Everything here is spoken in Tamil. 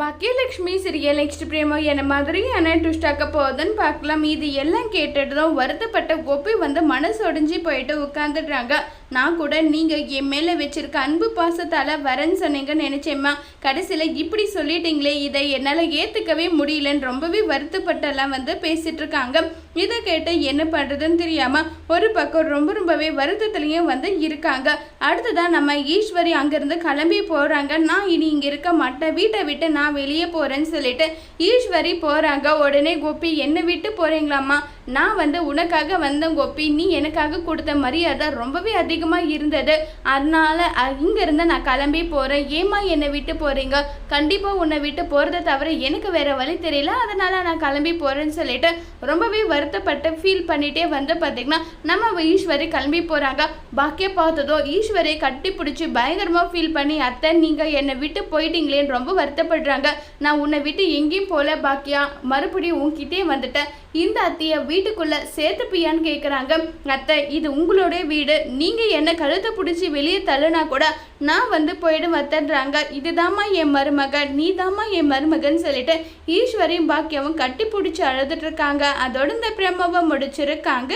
பாக்கியலட்சுமி சிறிய நெக்ஸ்ட் பிரேமோ என்ன மாதிரியான ட்விஸ்ட் ஆக்க போகுதுன்னு பார்க்கலாம். இது எல்லாம் கேட்டுட்டு வருத்தப்பட்ட கோபி வந்து மனசு ஒடிஞ்சு போயிட்டு உட்காந்துடுறாங்க நான் கூட நீங்கள் என் மேலே வச்சிருக்க அன்பு பாசத்தால் வரேன்னு சொன்னீங்கன்னு நினச்சேம்மா. கடைசியில் இப்படி சொல்லிட்டீங்களே இதை என்னால் ஏற்றுக்கவே முடியலன்னு ரொம்பவே வருத்தப்பட்டெல்லாம் வந்து பேசிகிட்ருக்காங்க இதை கேட்டு என்ன பண்ணுறதுன்னு தெரியாமல் ஒரு பக்கம் ரொம்ப ரொம்பவே வருத்தத்துலேயும் வந்து இருக்காங்க. அடுத்ததான் நம்ம ஈஸ்வரி அங்கேருந்து கிளம்பி போகிறாங்க நான் இனி இங்கே இருக்க மாட்டேன். வீட்டை விட்டு நான் வெளியே போகிறேன்னு சொல்லிட்டு ஈஸ்வரி போகிறாங்க உடனே கோபி என்னை விட்டு போகிறீங்களாம்மா நான் வந்து உனக்காக வந்தேன் கோபி. நீ எனக்காக கொடுத்த மரியாதை ரொம்பவே அதிகமாக இருந்தது. அதனால இங்கேருந்து நான் கிளம்பி போகிறேன் ஏமா என்னை விட்டு போகிறீங்க கண்டிப்பாக உன்னை விட்டு போகிறத தவிர எனக்கு வேறு வழி தெரியல. அதனால் நான் கிளம்பி போகிறேன்னு சொல்லிட்டு ரொம்பவே வருத்தப்பட்டு ஃபீல் பண்ணிகிட்டே வந்து பார்த்திங்கன்னா நம்ம ஈஸ்வரி கிளம்பி போகிறாங்க பாக்கிய பார்த்ததோ ஈஸ்வரியை கட்டி பிடிச்சி பயங்கரமாக ஃபீல் பண்ணி அத்தை நீங்கள் என்னை விட்டு போயிட்டீங்களேன்னு ரொம்ப வருத்தப்படுறாங்க. நான் உன்னை விட்டு எங்கேயும் போகல பாக்கியா. மறுபடியும் உன்கிட்டே வந்துட்டேன். இந்த அத்தையை வீட்டுக்குள்ள சேர்த்துப்பியான்னு கேட்குறாங்க அத்தை இது உங்களுடைய வீடு. நீங்கள் என்ன கழுத்தை பிடிச்சி வெளியே தள்ளுனா கூட நான் வந்து போயிடு வத்தன்றாங்க இதுதாம்மா என் மருமக நீ தாம்மா என் மருமகன் சொல்லிட்டு ஈஸ்வரியும் பாக்கியமும் கட்டி பிடிச்சி அழுதுட்டு இருக்காங்க. அதோட இந்த பிரம்மவை முடிச்சிருக்காங்க.